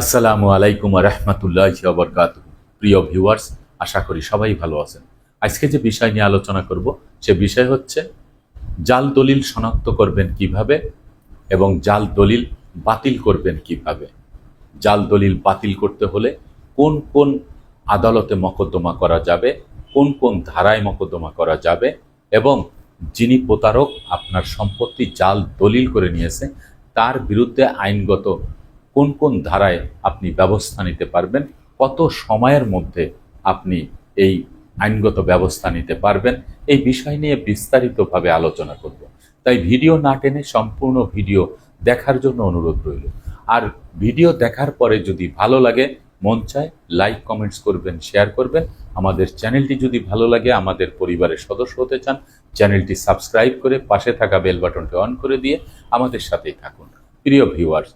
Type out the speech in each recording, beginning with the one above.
আসসালামু আলাইকুম রহমতুল্লাহ বরকাত প্রিয় ভিউয়ার্স, আশা করি সবাই ভালো আছেন। আজকে যে বিষয় নিয়ে আলোচনা করব, সে বিষয় হচ্ছে, জাল দলিল শনাক্ত করবেন কীভাবে এবং জাল দলিল বাতিল করবেন কীভাবে? জাল দলিল বাতিল করতে হলে কোন কোন আদালতে মকদ্দমা করা যাবে, কোন কোন ধারায় মকদ্দমা করা যাবে এবং যিনি প্রতারক আপনার সম্পত্তি জাল দলিল করে নিয়েছে, তার বিরুদ্ধে আইনগত কোন কোন ধারায় আপনি ব্যবস্থা নিতে পারবেন? কত সময়ের মধ্যে আপনি এই আইনগত ব্যবস্থা নিতে পারবেন? এই বিষয় নিয়ে বিস্তারিতভাবে আলোচনা করব। তাই ভিডিও না টেনে সম্পূর্ণ ভিডিও দেখার জন্য অনুরোধ রইল। আর ভিডিও দেখার পরে যদি ভালো লাগে, মন চায়, লাইক, কমেন্টস করবেন, শেয়ার করবেন। আমাদের চ্যানেলটি যদি ভালো লাগে, আমাদের পরিবারের সদস্য হতে চান, চ্যানেলটি সাবস্ক্রাইব করে পাশে থাকা বেল বাটনটি অন করে দিয়ে আমাদের সাথেই থাকুন। প্রিয় ভিউয়ার্স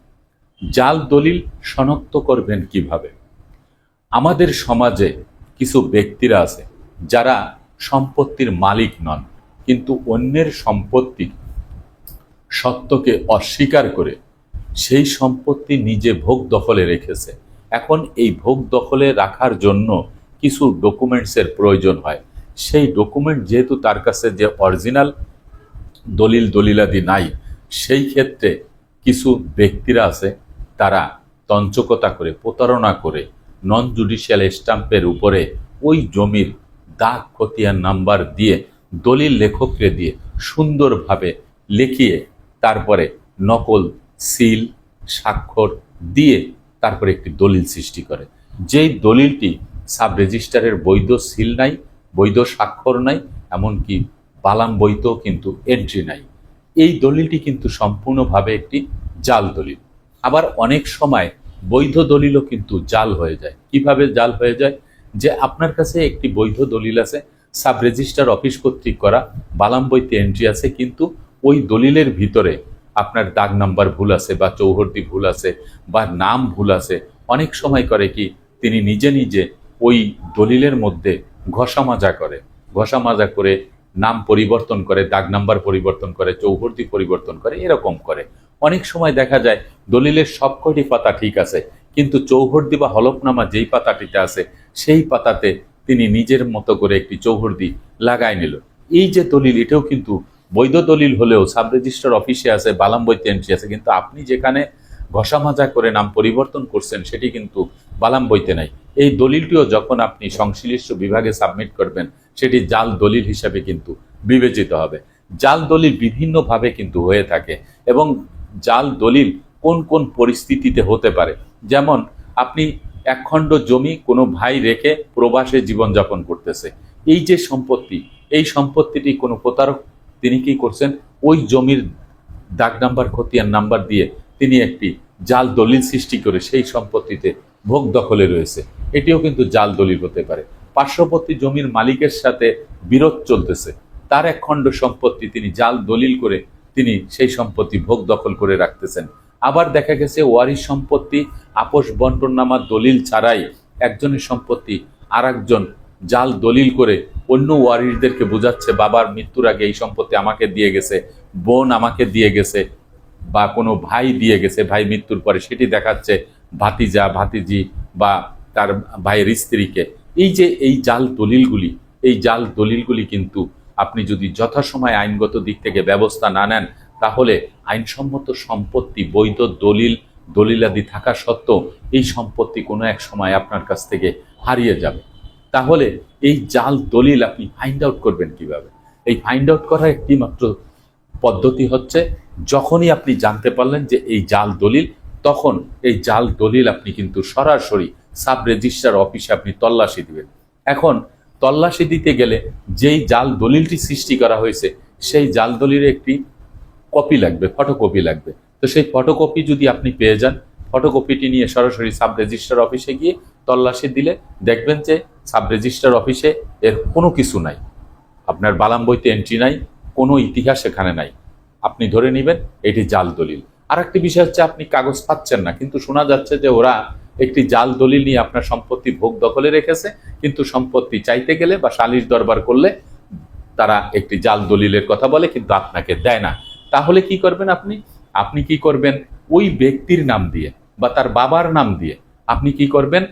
জাল দলিল শনাক্ত করবেন কীভাবে? আমাদের সমাজে কিছু ব্যক্তিরা আছে, যারা সম্পত্তির মালিক নন, কিন্তু অন্যের সম্পত্তি সত্যকে অস্বীকার করে সেই সম্পত্তি নিজে ভোগ দখলে রেখেছে। এখন এই ভোগ দখলে রাখার জন্য কিছু ডকুমেন্টসের প্রয়োজন হয়। সেই ডকুমেন্ট যেহেতু তার কাছে যে অরিজিনাল দলিল দলিলাদি নাই, সেই ক্ষেত্রে কিছু ব্যক্তিরা আছে তারা তঞ্চকতা করে, প্রতারণা করে নন জুডিশিয়াল স্টাম্পের উপরে ওই জমির দাগ খতিয়ান নাম্বার দিয়ে, দলিল লেখককে দিয়ে সুন্দরভাবে লিখিয়ে তারপরে নকল সিল, স্বাক্ষর দিয়ে তারপরে একটি দলিল সৃষ্টি করে। যেই দলিলটি সাব রেজিস্টারের বৈধ সিল নাই, বৈধ স্বাক্ষর নাই, এমনকি বালাম বইতেও কিন্তু এন্ট্রি নাই। এই দলিলটি কিন্তু সম্পূর্ণভাবে একটি জাল দলিল। আবার অনেক সময় বৈধ দলিলও কিন্তু জাল হয়ে যায়। কীভাবে জাল হয়ে যায়? যে আপনার কাছে একটি বৈধ দলিল আছে সাব রেজিস্টার অফিস কর্তৃক করা বালাম বইতে এন্ট্রি আছে, কিন্তু ওই দলিলের ভিতরে আপনার দাগ নাম্বার ভুল আছে বা চৌহদ্দি ভুল আছে বা নাম ভুল আছে। অনেক সময় করে কি, তিনি নিজে নিজে ওই দলিলের মধ্যে ঘষা মাজা করে। ঘষা মাজা করে নাম পরিবর্তন করে, দাগ নাম্বার পরিবর্তন করে, চৌহদ্দি পরিবর্তন করে, এরকম করে। অনেক সময় দেখা যায় দলিলের সবকটি পাতা ঠিক আছে, কিন্তু চৌহদ্দি বা হলফনামা যেই পাতাটিতে আছে, সেই পাতাতে তিনি নিজের মতো করে একটি চৌহদ্দি লাগাই নিল। এই যে দলিল, এটাও কিন্তু বৈধ দলিল হলেও সাব রেজিস্টার অফিসে আছে বালাম বইতে এন্ট্রি আছে, কিন্তু আপনি যেখানে ঘষা মাজা করে নাম পরিবর্তন করছেন, সেটি কিন্তু বালাম বইতে নাই। এই দলিলটিও যখন আপনি সংশ্লিষ্ট বিভাগে সাবমিট করবেন, সেটি জাল দলিল হিসাবে কিন্তু বিবেচিত হবে। জাল দলিল বিভিন্নভাবে কিন্তু হয়ে থাকে এবং জাল দলিল কোন কোন পরিস্থিতিতে হতে পারে। যেমন, আপনি একখণ্ড জমি কোনো ভাই রেখে প্রবাসে জীবনযাপন করতেছে। এই যে সম্পত্তি, এই সম্পত্তিটি কোনো প্রতারক, তিনি কি করছেন? ওই জমির দাগ নাম্বার, খতিয়ান নাম্বার দিয়ে তিনি একটি জাল দলিল সৃষ্টি করে সেই সম্পত্তিতে ভোগ দখলে রয়েছে। এটিও কিন্তু জাল দলিল হতে পারে। পার্শ্ববর্তী জমির মালিকের সাথে বিরোধ চলতেছে। তার এক খণ্ড সম্পত্তি তিনি জাল দলিল করে তিনি সেই সম্পত্তি ভোগ দখল করে রাখতেছেন। আবার দেখা গেছে ওয়ারিশ সম্পত্তি, আপোষ বন্টননামা দলিল ছাড়াই একজনের সম্পত্তি আর জাল দলিল করে অন্য ওয়ারিশদেরকে বোঝাচ্ছে, বাবার মৃত্যুর আগে এই সম্পত্তি আমাকে দিয়ে গেছে, বোন আমাকে দিয়ে গেছে, বা কোনো ভাই দিয়ে গেছে, ভাই মৃত্যুর পরে। সেটি দেখাচ্ছে ভাতিজা, ভাতিজি বা তার ভাইয়ের স্ত্রীকে। এই যে এই জাল দলিলগুলি, এই জাল দলিলগুলি কিন্তু আপনি যদি যথাসময় আইনগত দিক থেকে ব্যবস্থা না নেন, তাহলে আইনসম্মত সম্পত্তি, বৈধ দলিল, দলিলাদি থাকা সত্ত্বেও এই সম্পত্তি কোনো এক সময় আপনার কাছ থেকে হারিয়ে যাবে। তাহলে এই জাল দলিল আপনি ফাইন্ড আউট করবেন কীভাবে? এই ফাইন্ড আউট করার একটি মাত্র পদ্ধতি হচ্ছে, যখনই আপনি জানতে পারলেন যে এই জাল দলিল, তখন এই জাল দলিল আপনি কিন্তু সরাসরি সাব রেজিস্ট্রার অফিসে আপনি তল্লাশি দিবেন। এখন তল্লাশি দিতে গেলে যেই জাল দলিলটি সৃষ্টি করা হয়েছে, সেই জাল দলিলের একটি কপি লাগবে ফটোকপি লাগবে। তো সেই ফটোকপি যদি আপনি পেয়ে যান ফটোকপিটি নিয়ে সরাসরি সাব রেজিস্ট্রার অফিসে গিয়ে তল্লাশি দিলে দেখবেন যে সাব রেজিস্ট্রার অফিসে এর কোনো কিছু নাই। আপনার বালাম বইতে এন্ট্রি নাই, কোনো ইতিহাস এখানে নাই। আপনি ধরে নেবেন এটি জাল দলিল। আর একটি বিষয় হচ্ছে আপনি কাগজ পাচ্ছেন না, কিন্তু শোনা যাচ্ছে যে ওরা একটি জাল দলিল নিয়ে আপনার সম্পত্তি ভোগ দখলে রেখেছে, কিন্তু সম্পত্তি চাইতে গেলে বা সালিশ দরবার করলে তারা একটি জাল দলিলের কথা বলে, কিন্তু আপনাকে দেয় না। তাহলে কি করবেন আপনি? আপনি কি করবেন? ওই ব্যক্তির নাম দিয়ে বা তার বাবার নাম দিয়ে আপনি কি করবেন?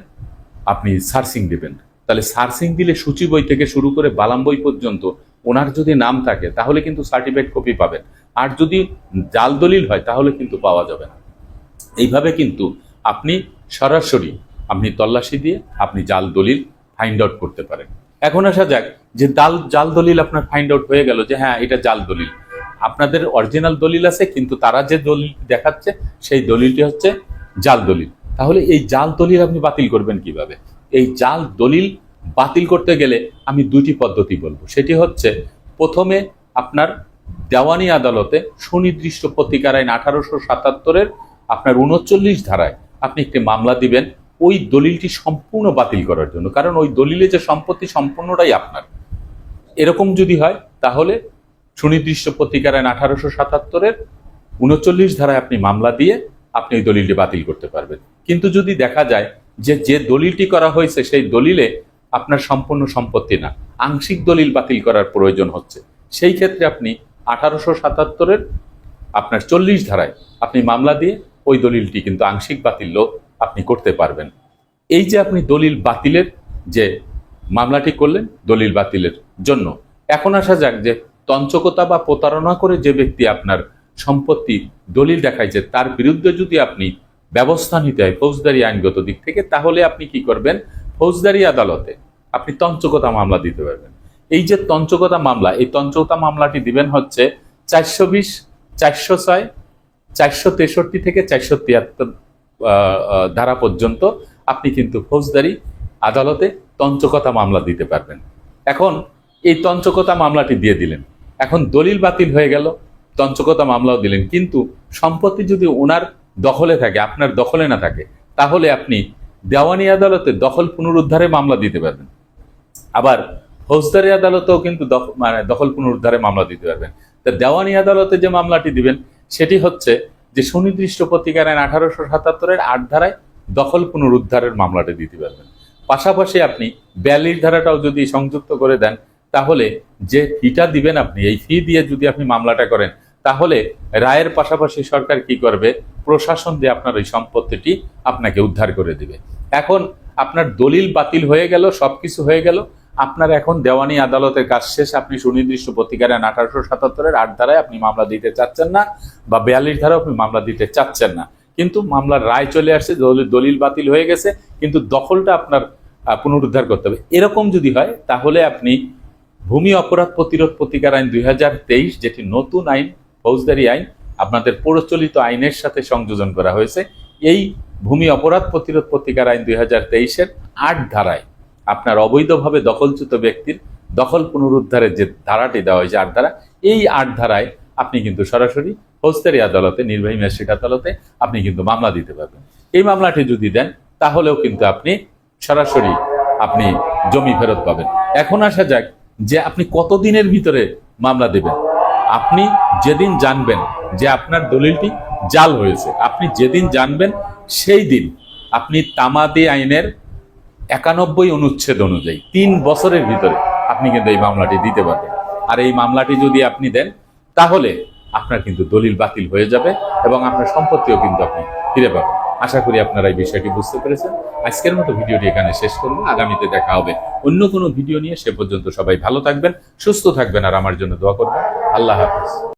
আপনি সার্চিং দেবেন। তাহলে সার্চিং দিলে সূচি বই থেকে শুরু করে বালাম বই পর্যন্ত ওনার যদি নাম থাকে, তাহলে কিন্তু সার্টিফিকেট কপি পাবেন। আর যদি জাল দলিল হয়, তাহলে কিন্তু পাওয়া যাবে না। এইভাবে কিন্তু আপনি সরাসরি আপনি তল্লাশি দিয়ে আপনি জাল দলিল ফাইন্ড আউট করতে পারেন। এখন আসা যাক যে দাল জাল দলিল আপনার ফাইন্ড আউট হয়ে গেল যে হ্যাঁ এটা জাল দলিল। আপনাদের অরিজিনাল দলিল আছে, কিন্তু তারা যে দলিল দেখাচ্ছে, সেই দলিলটি হচ্ছে জাল দলিল। তাহলে এই জাল দলিল আপনি বাতিল করবেন কীভাবে? এই জাল দলিল বাতিল করতে গেলে আমি দুটি পদ্ধতি বলব। সেটি হচ্ছে, প্রথমে আপনার দেওয়ানি আদালতে সুনির্দিষ্ট প্রতিকার আইন আঠারোশো সাতাত্তরের আপনার উনচল্লিশ ধারায় আপনি একটি মামলা দিবেন, ওই দলিলটি সম্পূর্ণ বাতিল করার জন্য। কারণ ওই দলিলে যে সম্পত্তি সম্পূর্ণটাই আপনার। এরকম যদি হয়, তাহলে সুনির্দিষ্ট প্রতিকার আইন আঠারোশো সাতাত্তরের উনচল্লিশ ধারায় আপনি মামলা দিয়ে আপনি ওই দলিলটি বাতিল করতে পারবেন। কিন্তু যদি দেখা যায় যে যে দলিলটি করা হয়েছে, সেই দলিলে আপনার সম্পূর্ণ সম্পত্তি না। আংশিক দলিল বাতিল করার প্রয়োজন হচ্ছে। সেই ক্ষেত্রে আপনি আঠারোশো সাতাত্তরের আপনার চল্লিশ ধারায় আপনি মামলা দিয়ে ওই দলিলটি কিন্তু আংশিক বাতিলও আপনি করতে পারবেন। এই যে আপনি দলিল বাতিলের যে মামলাটি করলেন, দলিল বাতিলের জন্য, এখন আসা যাক যে তঞ্চকতা বা প্রতারণা করে যে ব্যক্তি আপনার সম্পত্তি দলিল দেখাইছে, তার বিরুদ্ধে যদি আপনি ব্যবস্থা নিতে হয় ফৌজদারি আইনগত দিক থেকে, তাহলে আপনি কি করবেন? ফৌজদারি আদালতে আপনি তঞ্চকতা মামলা দিতে পারবেন। এই যে তঞ্চকতা মামলা, এই তঞ্চকতা মামলাটি দিবেন হচ্ছে চারশো বিশ, চারশো ছয় চারশো তেষট্টি থেকে চারশো তিয়াত্তর ধারা পর্যন্ত আপনি কিন্তু ফৌজদারি, আদালতে তঞ্চকতা মামলা দিতে পারবেন। এখন এই তঞ্চকতা মামলাটি দিয়ে দিলেন। এখন দলিল বাতিল হয়ে গেল তঞ্চকতা মামলাও দিলেন। কিন্তু সম্পত্তি যদি ওনার দখলে থাকে, আপনার দখলে না থাকে, তাহলে আপনি দেওয়ানি আদালতে দখল পুনরুদ্ধারে মামলা দিতে পারবেন। আবার ফৌজদারি আদালতেও কিন্তু মানে দখল পুনরুদ্ধারে মামলা দিতে পারবেন। তা দেওয়ানি আদালতে যে মামলাটি দিবেন সেটি হচ্ছে যে সুনির্দিষ্ট প্রতিকার আইন আঠারোশো সাতাত্তরের আট ধারায় দখল পুনরুদ্ধারের মামলাটি দিতে পারবেন। পাশাপাশি আপনি ব্যালির ধারাটাও যদি সংযুক্ত করে দেন, তাহলে যে ফিটা দিবেন আপনি, এই ফি দিয়ে যদি আপনি মামলাটা করেন, তাহলে রায়ের পাশাপাশি সরকার কি করবে? প্রশাসন দিয়ে আপনার ওই সম্পত্তিটি আপনাকে উদ্ধার করে দিবে। এখন আপনার দলিল বাতিল হয়ে গেল, সবকিছু হয়ে গেল আপনার এখন দেওয়ানি আদালতের কাজ শেষ, আপনি সুনির্দিষ্ট প্রতিকার আইন আঠারোশো সাতাত্তরের আট ধারায় আপনি মামলা দিতে চাচ্ছেন না বা বিয়াল্লিশ ধারায় আপনি মামলা দিতে চাচ্ছেন না। কিন্তু মামলার রায় চলে আসছে দলিল- বাতিল হয়ে গেছে, কিন্তু দখলটা আপনার পুনরুদ্ধার করতে হবে। এরকম যদি হয়, তাহলে আপনি ভূমি অপরাধ প্রতিরোধ প্রতিকার আইন দুই হাজার তেইশ, যেটি নতুন আইন, ফৌজদারি আইন, আপনাদের প্রচলিত আইনের সাথে সংযোজন করা হয়েছে, এই ভূমি অপরাধ প্রতিরোধ প্রতিকার আইন দুই হাজার তেইশের আট ধারায়। আপনার অবৈধভাবে দখলচ্যুত ব্যক্তির দখল পুনরুদ্ধারের যে ধারাটি দেওয়া হয়েছে আট ধারা, এই আট ধারায় আপনি কিন্তু সরাসরি ফৌজদারি আদালতে, নির্বাহী ম্যাজিস্ট্রেট আদালতে আপনি কিন্তু মামলা দিতে পারবেন। এই মামলাটি যদি দেন, তাহলেও কিন্তু আপনি সরাসরি আপনি জমি ফেরত পাবেন। এখন আসা যাক যে আপনি কতদিনের ভিতরে মামলা দেবেন। আপনি যেদিন জানবেন যে আপনার দলিলটি জাল হয়েছে, আপনি যেদিন জানবেন, সেই দিন আপনি তামাদি আইনের একানব্বই অনুচ্ছেদ অনুযায়ী তিন বছরের ভিতরে আপনি কিন্তু এই মামলাটি দিতে পারবেন। আর এই মামলাটি যদি আপনি দেন, তাহলে আপনার কিন্তু দলিল বাতিল হয়ে যাবে এবং আপনার সম্পত্তিও কিন্তু আপনি ফিরে পাবেন। আশা করি আপনারা এই বিষয়টি বুঝতে পেরেছেন। আজকের মতো ভিডিওটি এখানে শেষ করব আগামীতে দেখা হবে অন্য কোনো ভিডিও নিয়ে। সে পর্যন্ত সবাই ভালো থাকবেন, সুস্থ থাকবেন, আর আমার জন্য দোয়া করবেন। আল্লাহ হাফিজ।